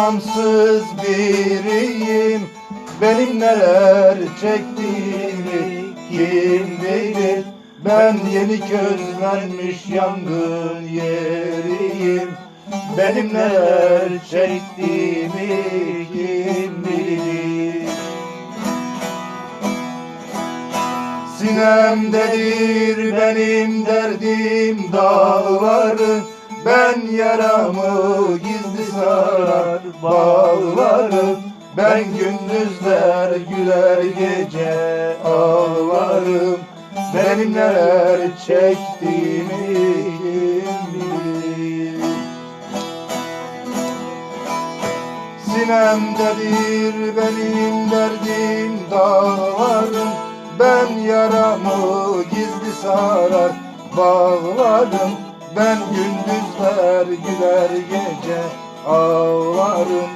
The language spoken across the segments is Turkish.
Vicdansız biriyim. Benim neler çektiğimi kim bilir. Ben yeni közlenmiş yangın yeriyim. Benim neler çektiğimi kim bilir. Sinemdedir benim derdim dağları Ben yaramı gizli sarar bağlarım. Ben gündüzler güler gece ağlarım. Benim neler çektiğimi Sinemdedir benim derdim dağlarım. Ben yaramı gizli sarar bağlarım Ben gündüzler güler gece ağlarım.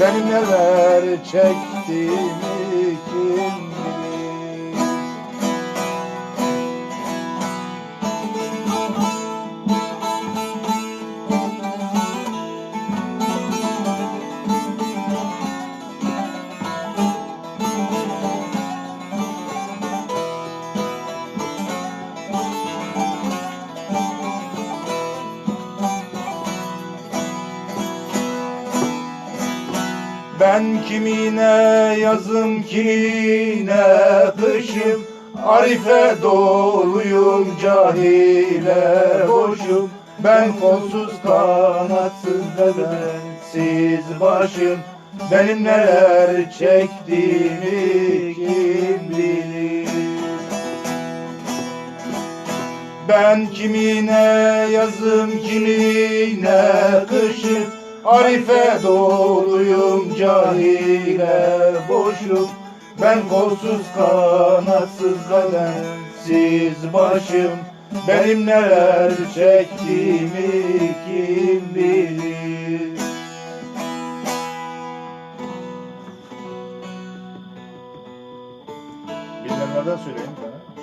Benim neler çektiğimi kim Ben kimine yazım kimine kışım. Arife doluyum cahile boşum. Ben kolsuz kanatsız bedensiz başım. Benim neler çektiğimi kim bilir? Ben kimine yazım kimine kışım Arife doluyum cahile boşum. Ben kolsuz kanatsız bedensiz başım. Benim neler çektiğimi kim bilir? Bilenlerden söyleyin bana.